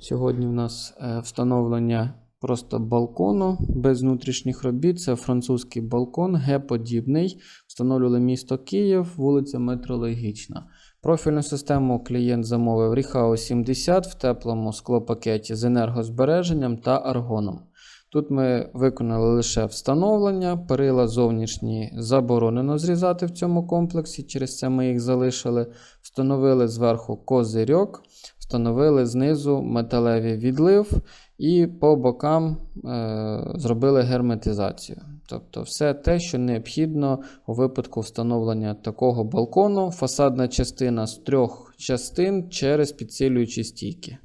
Сьогодні в нас е, встановлення просто балкону без внутрішніх робіт. Це французький балкон, Г-подібний. Встановлювали місто Київ, вулиця Метрологічна. Профільну систему клієнт замовив Ріхао 70 в теплому склопакеті з енергозбереженням та аргоном. Тут ми виконали лише встановлення, перила зовнішні заборонено зрізати в цьому комплексі, через це ми їх залишили. Встановили зверху козирьок, встановили знизу металевий відлив і по бокам е, зробили герметизацію. Тобто все те, що необхідно у випадку встановлення такого балкону. Фасадна частина з трьох частин через підсилюючі стійки.